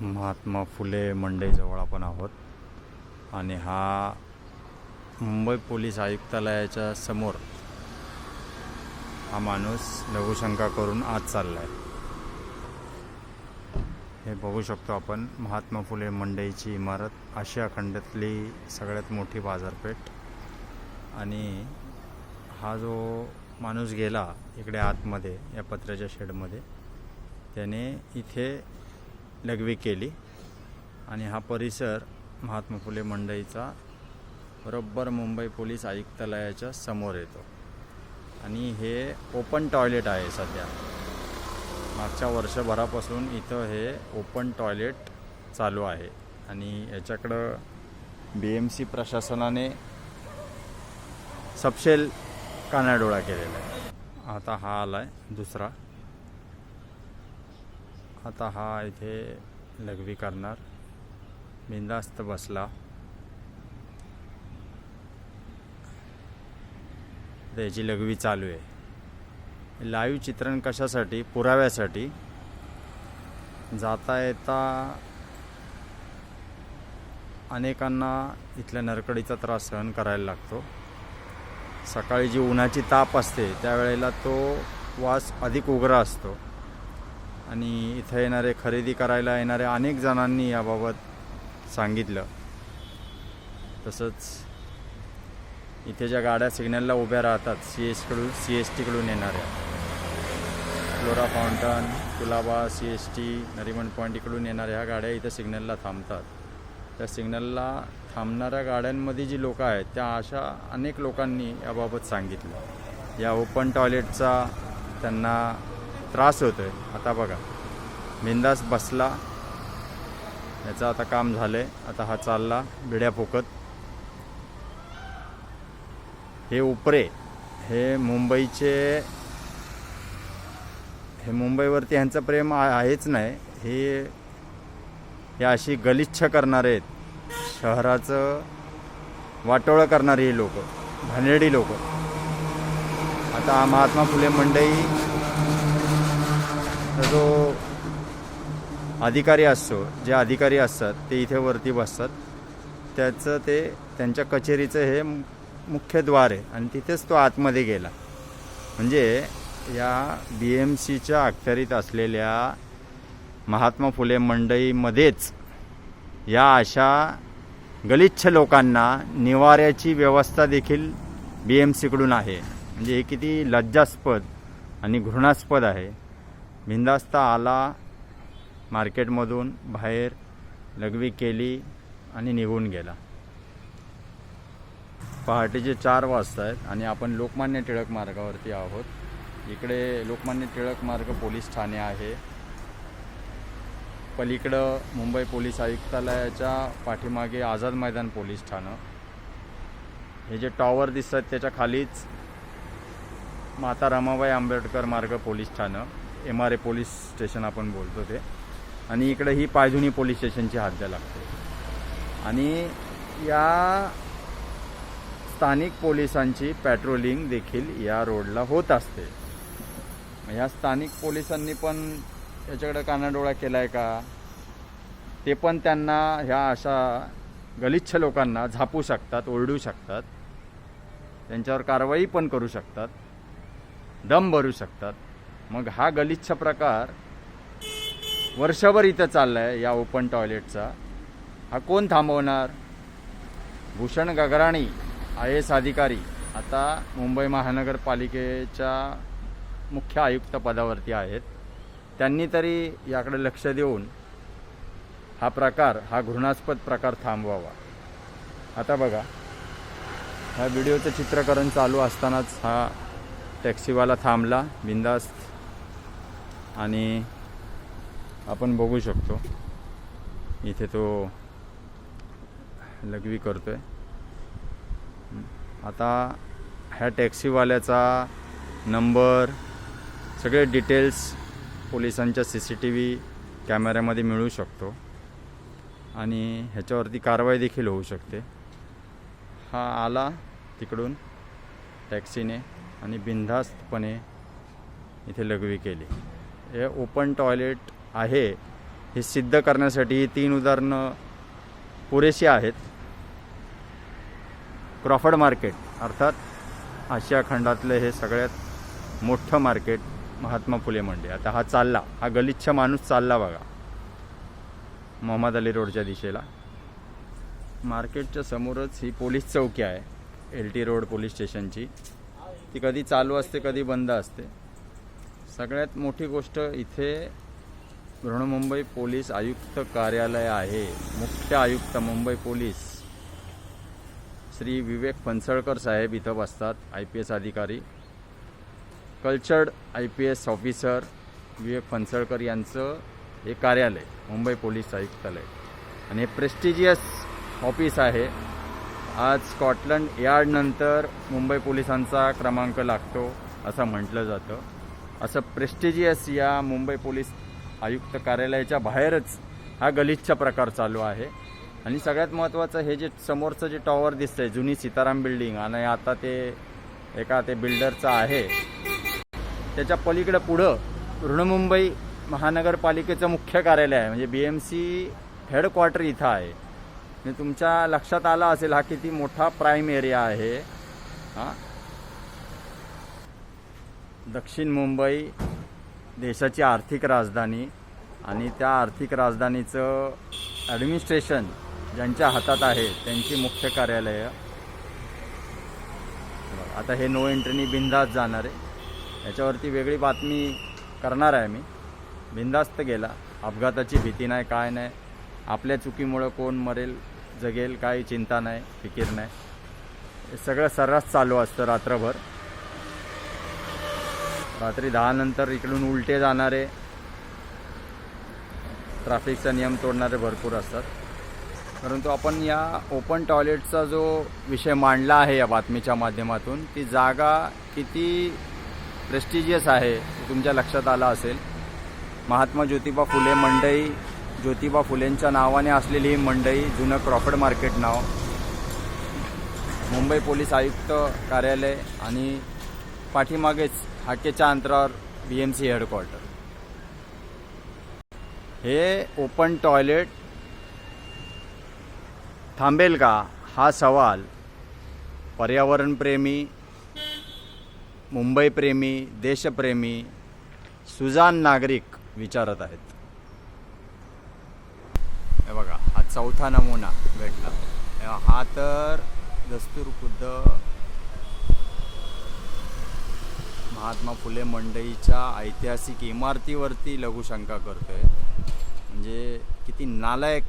महात्मा फुले मंडईजवळ आपण आहोत. आणि हा मुंबई पोलीस आयुक्तालयाच्या समोर हा माणूस लघुशंका करून आत चालला आहे हे बघू शकतो आपण महात्मा फुले मंडईची इमारत आशिया खंडातली सगळ्यात मोठी बाजारपेठ. आणि हा जो माणूस गेला इकडे आतमध्ये या पत्र्याच्या शेडमध्ये त्याने इथे लघवी केली. आणि हा परिसर महात्मा फुले मंडईचा बरोबर मुंबई पोलीस आयुक्तालयाच्या समोर येतो. आणि हे ओपन टॉयलेट आहे सध्या. मागच्या वर्षभरापासून इथं हे ओपन टॉयलेट चालू आहे. आणि याच्याकडं बी एम सी प्रशासनाने सपशेल कानाडोळा केलेला आहे. आता हा आला आहे दुसरा. आता हा इथे लघवी करणार. बिंदास्त बसला. त्याची याची लघवी चालू आहे. लाईव्ह चित्रण कशासाठी? पुराव्यासाठी. जाता येता अनेकांना इथल्या नरकडीचा त्रास सहन करायला लागतो. सकाळी जी उन्हाची ताप असते त्यावेळेला तो वास अधिक उग्र असतो. आणि इथं येणारे खरेदी करायला येणाऱ्या अनेक जणांनी याबाबत सांगितलं. तसंच इथे ज्या गाड्या सिग्नलला उभ्या राहतात सी एसकडून सी एस टीकडून येणाऱ्या. Flora Fountain Colaba C S T Nariman point इकडून येणाऱ्या ह्या गाड्या इथं सिग्नलला थांबतात. त्या सिग्नलला थांबणाऱ्या गाड्यांमध्ये जी लोकं आहेत त्या अशा अनेक लोकांनी याबाबत सांगितलं. या ओपन टॉयलेटचा त्यांना त्रास होतो आहे आता बघा. बिंदास बसला. याचं आता काम झालं आहे आता हा चालला बिड्या फुकत. हे उपरे. हे मुंबईचे हे मुंबईवरती ह्यांचं प्रेम आहेच नाही. हे हे अशी गलिच्छ करणारे आहेत. शहराचं वाटोळं करणारी ही लोक. भानेडी लोक. आता महात्मा फुले मंडई जो अधिकारी असतो जे अधिकारी असतात ते इथे वरती बसतात. त्याचं ते त्यांच्या कचेरीचं हे मुख्य द्वार आहे आणि तिथेच तो आतमध्ये गेला. म्हणजे या बी एम सीच्या अखत्यारीत असलेल्या महात्मा फुले मंडईमध्येच या अशा गलिच्छ लोकांना निवाऱ्याची व्यवस्था देखील बी एम सीकडून आहे. म्हणजे हे किती लज्जास्पद आणि घृणास्पद आहे. बिंदास्त आला मार्केटमधून बाहेर लघवी केली आणि निघून गेला. पहाटेचे चार वाजता आहेत आणि आपण लोकमान्य टिळक मार्गावरती आहोत. इकडे लोकमान्य टिळक मार्ग पोलीस ठाणे आहे. पलीकडं मुंबई पोलीस आयुक्तालयाच्या पाठीमागे आझाद मैदान पोलीस ठाणं. हे जे टॉवर दिसतात त्याच्या खालीच माता रमाबाई आंबेडकर मार्ग पोलीस ठाणं. M R A police station आपण बोलतो ते. आणि इकडे ही पायजुनी पोलीस स्टेशनची हद्द लागते. आणि या स्थानिक पोलिसांची पॅट्रोलिंग देखील या रोडला होत असते. ह्या स्थानिक पोलिसांनी पण याच्याकडे कानाडोळा केला आहे का? ते पण त्यांना ह्या अशा गलिच्छ लोकांना झापू शकतात ओरडू शकतात. त्यांच्यावर कारवाई पण करू शकतात. दम भरू शकतात. मग हा गलिच्छ प्रकार वर्षभर इथं चालला आहे या ओपन टॉयलेटचा हा कोण थांबवणार? भूषण गगराणी आय एस अधिकारी आता मुंबई महानगरपालिकेच्या मुख्य आयुक्त पदावरती आहेत. त्यांनी तरी याकडे लक्ष देऊन हा प्रकार हा घृणास्पद प्रकार थांबवावा. आता बघा ह्या व्हिडिओचं चित्रकरण चालू असतानाच हा टॅक्सीवाला थांबला. बिंदास्त. आणि आपण बघू शकतो. इथे तो लघवी करतोय. आता ह्या टॅक्सीवाल्याचा नंबर सगळे डिटेल्स पोलिसांच्या सी सी टी व्ही कॅमेऱ्यामध्ये मिळू शकतो. आणि ह्याच्यावरती कारवाई देखील होऊ शकते. हा आला तिकडून टॅक्सीने आणि बिनधास्तपणे इथे लघवी केली. हे ओपन टॉयलेट आहे हे सिद्ध करण्यासाठी ही तीन उदाहरणं पुरेशी आहेत. क्रॉफर्ड मार्केट अर्थात आशिया खंडातलं हे सगळ्यात मोठं मार्केट महात्मा फुले मंडी. आता हा चालला हा गलिच्छ माणूस चालला बघा. मोहम्मद अली रोडच्या दिशेला. मार्केटच्या समोरच ही पोलीस चौकी आहे एल टी रोड पोलीस स्टेशनची. ती कधी चालू असते कधी बंद असते. सगळ्यात मोठी गोष्ट इथे बृहन्मुंबई पोलीस आयुक्त कार्यालय आहे. मुख्य आयुक्त मुंबई पोलीस. श्री विवेक फणसळकर साहेब इथं बसतात आय पी एस अधिकारी. Cultured I P S officer Vivek Phansalkar यांचं हे कार्यालय मुंबई पोलीस आयुक्तालय. आणि हे प्रेस्टिजियस ऑफिस आहे. आज स्कॉटलंड यार्डनंतर मुंबई पोलिसांचा क्रमांक लागतो असं म्हटलं जातं. असं प्रेस्टिजियस या मुंबई पोलीस आयुक्त कार्यालयाच्या बाहेरच हा गलिच्छ प्रकार चालू आहे. आणि सगळ्यात महत्त्वाचं हे जे समोरचं जे टॉवर दिसतंय जुनी सीताराम बिल्डिंग आणि आता ते एका ते बिल्डरचं आहे त्याच्या पलीकडं पुढं ऋणमुंबई महानगरपालिकेचं मुख्य कार्यालय आहे. म्हणजे बी एम सी हेडक्वार्टर इथं आहे. म्हणजे तुमच्या लक्षात आला असेल हा किती मोठा प्राईम एरिया आहे. हां? दक्षिण मुंबई देशाची आर्थिक राजधानी आणि त्या आर्थिक राजधानीचं ॲडमिनिस्ट्रेशन ज्यांच्या हातात आहे त्यांची मुख्य कार्यालय. आता हे नो एंट्रीनी बिंदास जाणार आहे. याच्यावरती वेगळी बातमी करणार आहे मी. बिंदास्त गेला. अपघाताची भीती नाही काय नाही. आपल्या चुकीमुळं कोण मरेल जगेल काही चिंता नाही फिकीर नाही. हे सगळं सर्रास चालू असतं रात्रभर. रात्री दहा नंतर इकडून उलटे जाणारे ट्रॅफिकचा नियम तोडणारे भरपूर असतात. परंतु आपण या ओपन टॉयलेटचा जो विषय मांडला आहे या बातमीच्या माध्यमातून ती जागा किती प्रेस्टिजियस आहे तुमच्या लक्षात आलं असेल. महात्मा ज्योतिबा फुले मंडई ज्योतिबा फुलेंच्या नावाने असलेली ही मंडई जुनं क्रॉफर्ड मार्केट नाव मुंबई पोलीस आयुक्त कार्यालय आणि पाठीमागेच हाकेच्या अंतरावर बी एम सी हेडक्वार्टर हे ओपन टॉयलेट थांबेल का? हा सवाल पर्यावरणप्रेमी मुंबईप्रेमी देशप्रेमी सुजान नागरिक विचारत आहेत. हे बघा हा चौथा नमुना भेटला. हा तर दस्तूर खुद्द महात्मा फुले मंडईच्या ऐतिहासिक इमारतीवरती लघुशंका करतोय. म्हणजे किती नालायक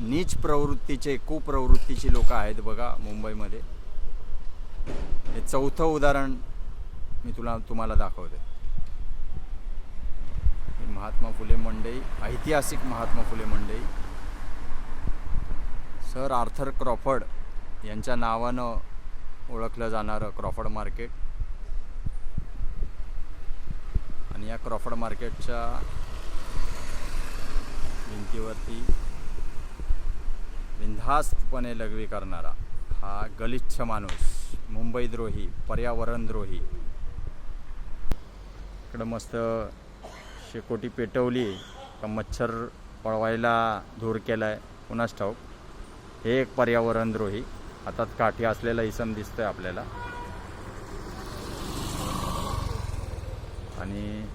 नीच प्रवृत्तीचे कुप्रवृत्तीची लोक आहेत बघा मुंबईमध्ये. हे चौथं उदाहरण मी तुला तुम्हाला दाखवते महात्मा फुले मंडई ऐतिहासिक Mahatma Phule Mandai. Sir Arthur Crawford यांच्या नावानं ओळखलं जाणारं क्रॉफर्ड मार्केट. आणि या क्रॉफर्ड मार्केटच्या भिंतीवरती बिनधास्तपणे लघवी करणारा हा गलिच्छ माणूस मुंबईद्रोही पर्यावरणद्रोही इकडं मस्त शेकोटी पेटवली का मच्छर पळवायला धूर केला आहे पुन्हा ठाऊक. हे एक पर्यावरणद्रोही हातात काठी असलेला इसम दिसतोय आपल्याला. आणि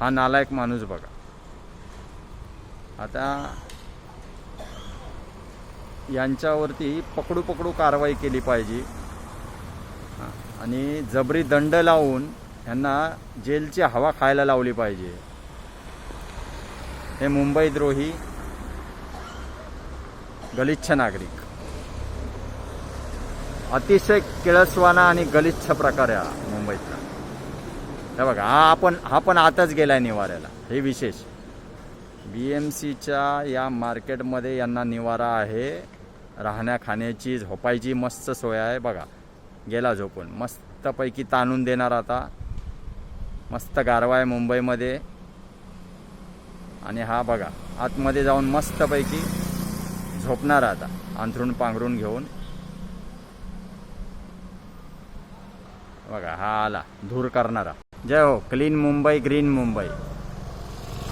हा नालायक माणूस बघा. आता यांच्यावरती पकडू पकडू कारवाई केली पाहिजे. आणि जबरी दंड लावून यांना जेलची हवा खायला लावली पाहिजे. हे मुंबईद्रोही गलिच्छ नागरिक. अतिशय किळसवाना आणि गलिच्छ प्रकार आहे हा मुंबईतला. हे बघा हा आपण हा पण आताच गेलाय निवाऱ्याला. हे विशेष. बी एम सीच्या या मार्केटमध्ये यांना निवारा आहे. राहण्या खाण्याची झोपायची मस्त सोय आहे. बघा गेला झोपून. मस्तपैकी ताणून देणार आता. मस्त गारवा आहे मुंबईमध्ये. आणि हा बघा आतमध्ये जाऊन मस्तपैकी झोपणार आता. अंथरून पांघरून घेऊन. बघा हा आला. धूर करणारा. जय हो क्लीन मुंबई ग्रीन मुंबई.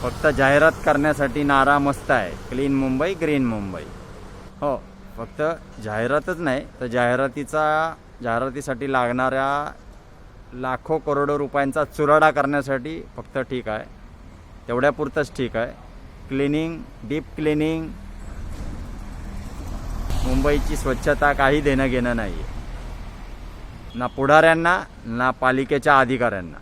फक्त जाहिरात करण्यासाठी नारा मस्त आहे. Clean Mumbai green Mumbai. हो फक्त जाहिरातच नाही तर जाहिरातीचा जाहिरातीसाठी लागणाऱ्या लाखो करोडो रुपयांचा चुराडा करण्यासाठी फक्त ठीक आहे. तेवढ्यापुरतंच ठीक आहे. Cleaning deep cleaning. मुंबईची स्वच्छता काही देणं घेणं नाही आहे ना पुढाऱ्यांना ना पालिकेच्या अधिकाऱ्यांना.